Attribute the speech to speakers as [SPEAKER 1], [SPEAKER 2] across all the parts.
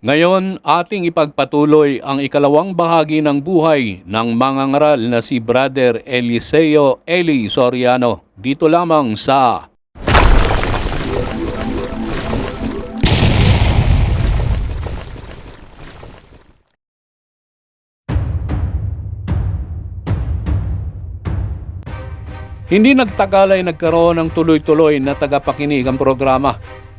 [SPEAKER 1] Ngayon, ating ipagpatuloy ang ikalawang bahagi ng buhay ng mangangaral na si Brother Eliseo Eli Soriano. Dito lamang sa Hindi nagtagal ay nagkaroon ng tuloy-tuloy na tagapakinig ang programa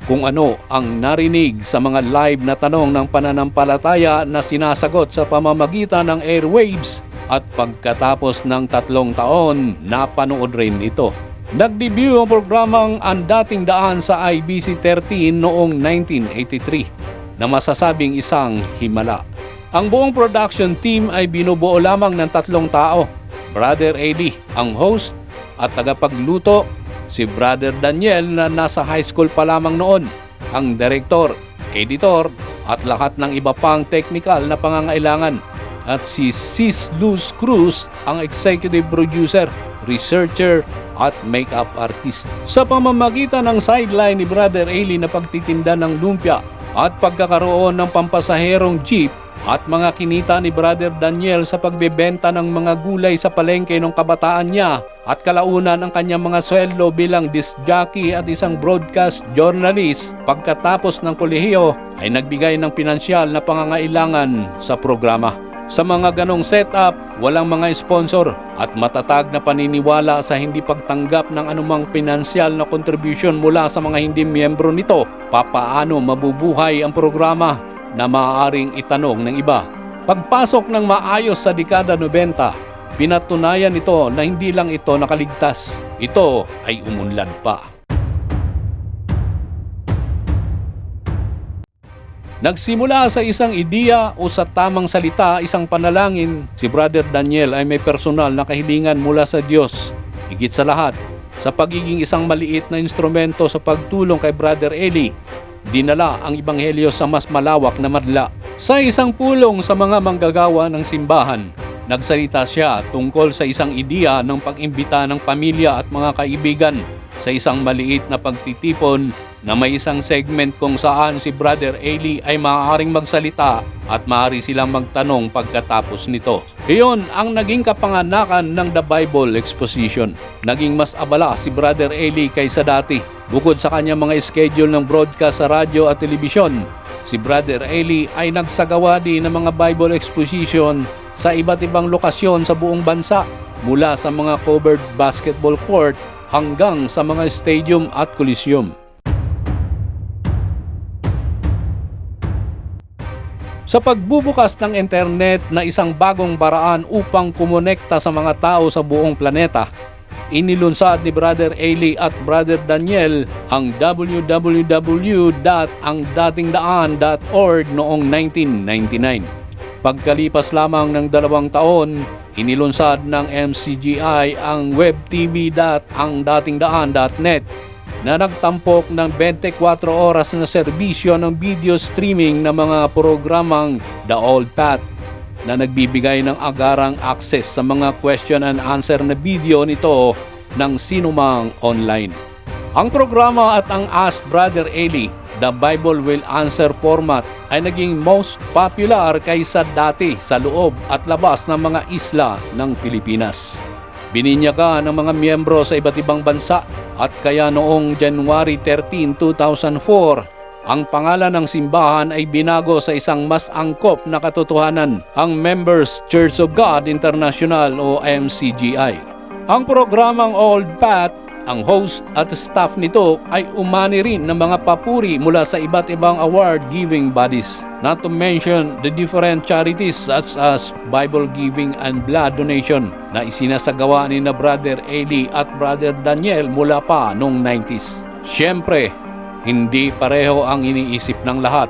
[SPEAKER 1] kung ano ang narinig sa mga live na tanong ng pananampalataya na sinasagot sa pamamagitan ng airwaves at pagkatapos ng tatlong taon, napanood rin ito. Nag-debut ang programang Ang Dating Daan sa IBC 13 noong 1983 na masasabing isang himala. Ang buong production team ay binubuo lamang ng tatlong tao. Brother Eddie, ang host, at tagapagluto si Brother Daniel na nasa high school pa lamang noon, ang director, editor at lahat ng iba pang technical na pangangailangan at si Sis Luz Cruz ang executive producer, researcher at makeup artist. Sa pamamagitan ng sideline ni Brother Ailey na pagtitinda ng lumpia at pagkakaroon ng pampasaherong jeep at mga kinita ni Brother Daniel sa pagbebenta ng mga gulay sa palengke ng kabataan niya at kalaunan ang kanyang mga sweldo bilang disc jockey at isang broadcast journalist. Pagkatapos ng kolehiyo ay nagbigay ng pinansyal na pangangailangan sa programa. Sa mga ganong setup, walang mga sponsor at matatag na paniniwala sa hindi pagtanggap ng anumang pinansyal na contribution mula sa mga hindi miyembro nito, papaano mabubuhay ang programa na maaaring itanong ng iba. Pagpasok ng maayos sa dekada 90, pinatunayan ito na hindi lang ito nakaligtas, ito ay umunlad pa. Nagsimula sa isang ideya o sa tamang salita, isang panalangin, si Brother Daniel ay may personal na kahilingan mula sa Diyos. Higit sa lahat, sa pagiging isang maliit na instrumento sa pagtulong kay Brother Eli, dinala ang ibanghelyo sa mas malawak na madla. Sa isang pulong sa mga manggagawa ng simbahan, nagsalita siya tungkol sa isang ideya ng pag-imbita ng pamilya at mga kaibigan sa isang maliit na pagtitipon na may isang segment kung saan si Brother Ailey ay maaaring magsalita at maaari silang magtanong pagkatapos nito. Iyon ang naging kapanganakan ng The Bible Exposition. Naging mas abala si Brother Ailey kaysa dati. Bukod sa kanyang mga schedule ng broadcast sa radyo at telebisyon, si Brother Ailey ay nagsagawa din ng mga Bible Exposition sa iba't ibang lokasyon sa buong bansa mula sa mga covered basketball court hanggang sa mga stadium at coliseum. Sa pagbubukas ng internet na isang bagong paraan upang kumonekta sa mga tao sa buong planeta, inilunsad ni Brother Ailey at Brother Daniel ang www.angdatingdaan.org noong 1999. Pagkalipas lamang ng dalawang taon, inilunsad ng MCGI ang webtv.angdatingdaan.net na nagtampok ng 24 oras na serbisyo ng video streaming ng mga programang The Old Path na nagbibigay ng agarang access sa mga question and answer na video nito ng sinumang online. Ang programa at ang Ask Brother Eli, The Bible Will Answer format ay naging most popular kaysa dati sa loob at labas ng mga isla ng Pilipinas. Bininyaga ng mga miyembro sa iba't ibang bansa at kaya noong January 13, 2004, ang pangalan ng simbahan ay binago sa isang mas angkop na katotohanan, ang Members Church of God International o MCGI. Ang programang Old Path ang host at staff nito ay umani rin ng mga papuri mula sa iba't ibang award-giving bodies. Not to mention the different charities such as Bible giving and blood donation na isinasagawa ni na Brother Eli at Brother Daniel mula pa noong 90s. Siyempre, hindi pareho ang iniisip ng lahat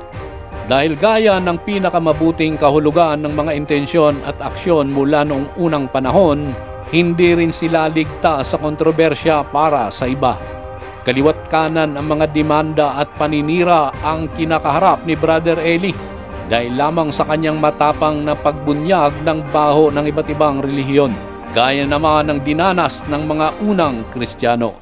[SPEAKER 1] dahil gaya ng pinakamabuting kahulugan ng mga intensyon at aksyon mula noong unang panahon, hindi rin sila ligtas sa kontrobersya para sa iba. Kaliwat kanan ang mga demanda at paninira ang kinakaharap ni Brother Eli dahil lamang sa kanyang matapang na pagbunyag ng baho ng iba't ibang relihiyon, gaya naman ng dinanas ng mga unang Kristiyano.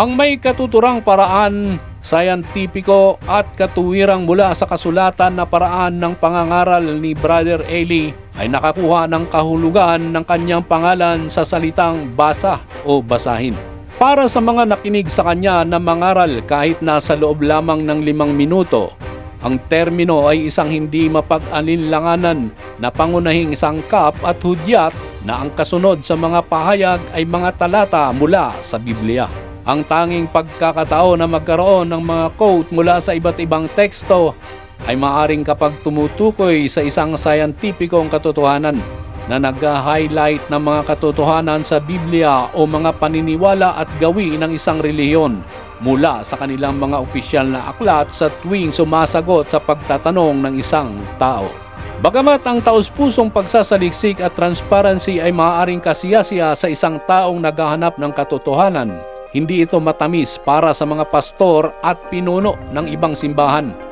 [SPEAKER 1] Ang may katuturang paraan, sayantipiko at katuwirang mula sa kasulatan na paraan ng pangangaral ni Brother Eli ay nakakuha ng kahulugan ng kanyang pangalan sa salitang basa o basahin. Para sa mga nakinig sa kanya na mangaral kahit nasa loob lamang ng limang minuto, ang termino ay isang hindi mapag-alinlanganan na pangunahing sangkap at hudyat na ang kasunod sa mga pahayag ay mga talata mula sa Biblia. Ang tanging pagkakataon na magkaroon ng mga quote mula sa iba't ibang teksto ay maaring kapag tumutukoy sa isang sayantipikong katotohanan na nag-highlight ng mga katotohanan sa Biblia o mga paniniwala at gawi ng isang relihiyon mula sa kanilang mga opisyal na aklat sa tuwing sumasagot sa pagtatanong ng isang tao. Bagamat ang taus-pusong pagsasaliksik at transparency ay maaaring kasiyasiya sa isang taong naghahanap ng katotohanan, hindi ito matamis para sa mga pastor at pinuno ng ibang simbahan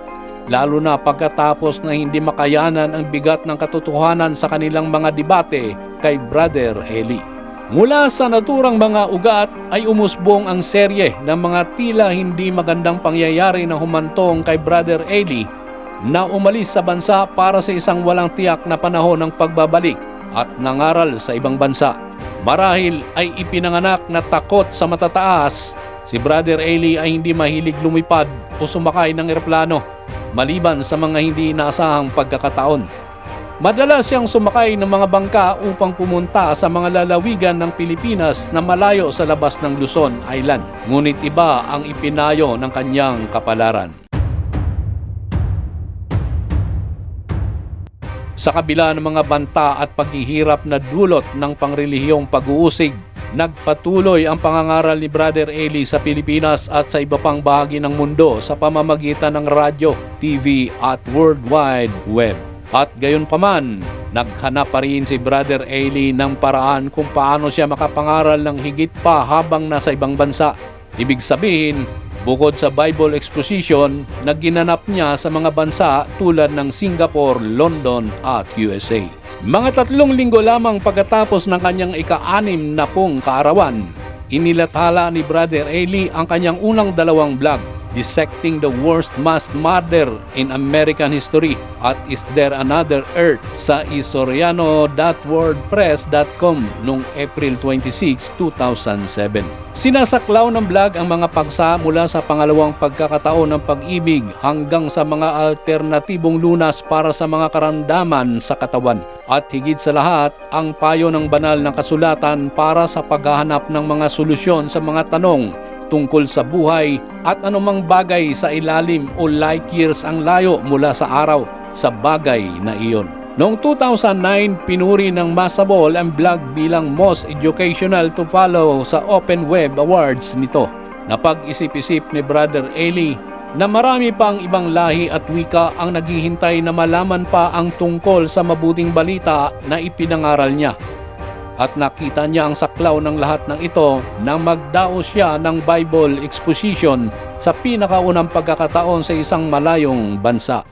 [SPEAKER 1] lalo na pagkatapos na hindi makayanan ang bigat ng katotohanan sa kanilang mga debate kay Brother Eli. Mula sa naturang mga ugat ay umusbong ang serye ng mga tila hindi magandang pangyayari na humantong kay Brother Eli na umalis sa bansa para sa isang walang tiyak na panahon ng pagbabalik at nangaral sa ibang bansa. Marahil ay ipinanganak na takot sa matataas, si Brother Eli ay hindi mahilig lumipad o sumakay ng eroplano maliban sa mga hindi inaasahang pagkakataon. Madalas siyang sumakay ng mga bangka upang pumunta sa mga lalawigan ng Pilipinas na malayo sa labas ng Luzon Island. Ngunit iba ang ipinayo ng kanyang kapalaran. Sa kabila ng mga banta at paghihirap na dulot ng pangrelihiyong pag-uusig, nagpatuloy ang pangangaral ni Brother Eli sa Pilipinas at sa iba pang bahagi ng mundo sa pamamagitan ng radyo, TV at World Wide Web. At gayon paman, naghanap pa rin si Brother Eli ng paraan kung paano siya makapangaral ng higit pa habang nasa ibang bansa. Ibig sabihin, bukod sa Bible exposition na ginanap niya sa mga bansa tulad ng Singapore, London at USA. Mga tatlong linggo lamang pagkatapos ng kanyang ika-anim na pong kaarawan, inilathala ni Brother Eli ang kanyang unang dalawang vlog, Dissecting the Worst Mass Murder in American History at Is There Another Earth sa isoriano.wordpress.com noong April 26, 2007. Sinasaklaw ng vlog ang mga pagsa mula sa pangalawang pagkakataon ng pag-ibig hanggang sa mga alternatibong lunas para sa mga karamdaman sa katawan. At higit sa lahat, ang payo ng banal na kasulatan para sa paghahanap ng mga solusyon sa mga tanong tungkol sa buhay at anumang bagay sa ilalim o light years ang layo mula sa araw sa bagay na iyon. Noong 2009, pinuri ng Masabol ang blog bilang most educational to follow sa Open Web Awards nito. Napag-isip-isip ni Brother Eli na marami pa ang ibang lahi at wika ang naghihintay na malaman pa ang tungkol sa mabuting balita na ipinangaral niya at nakita niya ang saklaw ng lahat ng ito nang magdaos siya ng Bible exposition sa pinakaunang pagkakataon sa isang malayong bansa.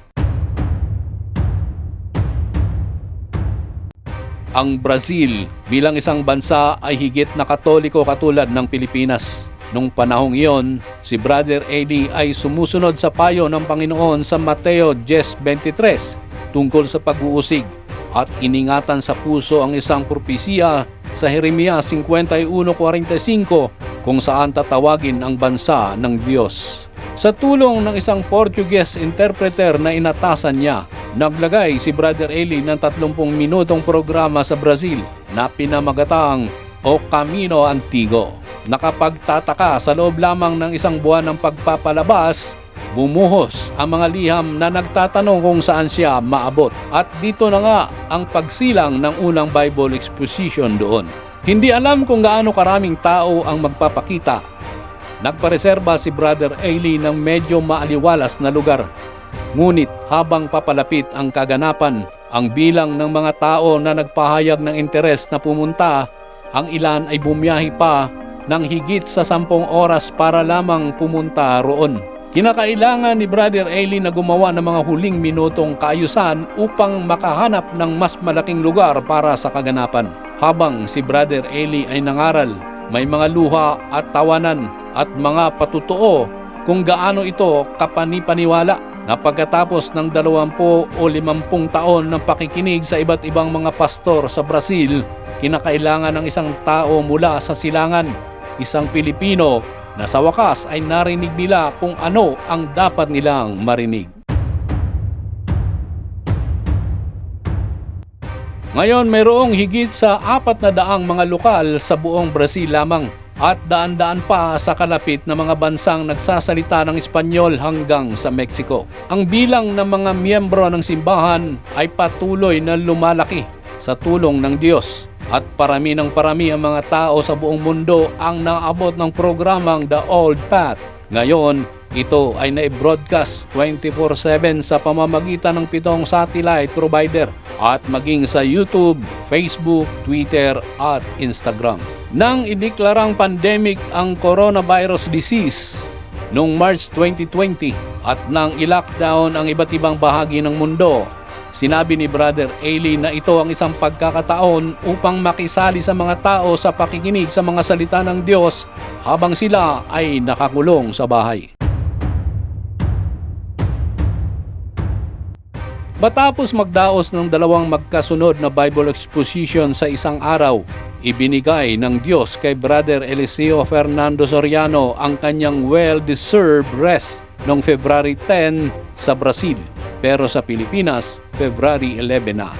[SPEAKER 1] Ang Brazil bilang isang bansa ay higit na katoliko katulad ng Pilipinas. Nung panahong iyon, si Brother Eddie ay sumusunod sa payo ng Panginoon sa Mateo 10.23 tungkol sa pag-uusig at iningatan sa puso ang isang propesiya sa Jeremias 51.45 kung saan tatawagin ang bansa ng Diyos. Sa tulong ng isang Portuguese interpreter na inatasan niya, naglagay si Brother Eli ng 30 minutong programa sa Brazil na pinamagatang O Camino Antigo. Nakapagtataka sa loob lamang ng isang buwan ng pagpapalabas bumuhos ang mga liham na nagtatanong kung saan siya maabot. At dito na nga ang pagsilang ng unang Bible exposition doon. Hindi alam kung gaano karaming tao ang magpapakita. Nagpareserba si Brother Ailey ng medyo maaliwalas na lugar. Ngunit habang papalapit ang kaganapan, ang bilang ng mga tao na nagpahayag ng interes na pumunta, ang ilan ay bumiyahi pa ng higit sa sampung oras para lamang pumunta roon. Kinakailangan ni Brother Eli na gumawa ng mga huling minutong kaayusan upang makahanap ng mas malaking lugar para sa kaganapan. Habang si Brother Eli ay nangaral, may mga luha at tawanan at mga patutuo kung gaano ito kapanipaniwala na pagkatapos ng 20 o 50 taon ng pakikinig sa iba't ibang mga pastor sa Brazil, kinakailangan ng isang tao mula sa silangan, isang Pilipino na sa wakas ay narinig nila kung ano ang dapat nilang marinig. Ngayon mayroong higit sa apat na daang mga lokal sa buong Brazil lamang at daan-daan pa sa kalapit na mga bansang nagsasalita ng Espanyol hanggang sa Mexico. Ang bilang ng mga miyembro ng simbahan ay patuloy na lumalaki sa tulong ng Diyos at parami ng parami ang mga tao sa buong mundo ang naabot ng programang The Old Path. Ngayon, ito ay na-broadcast 24-7 sa pamamagitan ng pitong satellite provider at maging sa YouTube, Facebook, Twitter at Instagram. Nang ideklarang pandemic ang coronavirus disease noong March 2020 at nang i-lockdown ang iba't ibang bahagi ng mundo, sinabi ni Brother Ailey na ito ang isang pagkakataon upang makisali sa mga tao sa pakikinig sa mga salita ng Diyos habang sila ay nakakulong sa bahay. Matapos magdaos ng dalawang magkasunod na Bible exposition sa isang araw, ibinigay ng Diyos kay Brother Eliseo Fernando Soriano ang kanyang well-deserved rest noong February 10 sa Brazil, pero sa Pilipinas, February 11 na.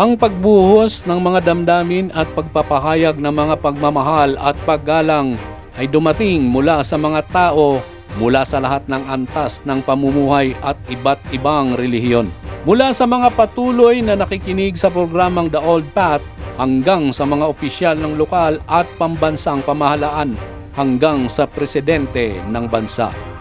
[SPEAKER 1] Ang pagbuhos ng mga damdamin at pagpapahayag ng mga pagmamahal at paggalang ay dumating mula sa mga tao mula sa lahat ng antas ng pamumuhay at iba't ibang relihiyon. Mula sa mga patuloy na nakikinig sa programang The Old Path hanggang sa mga opisyal ng lokal at pambansang pamahalaan hanggang sa presidente ng bansa.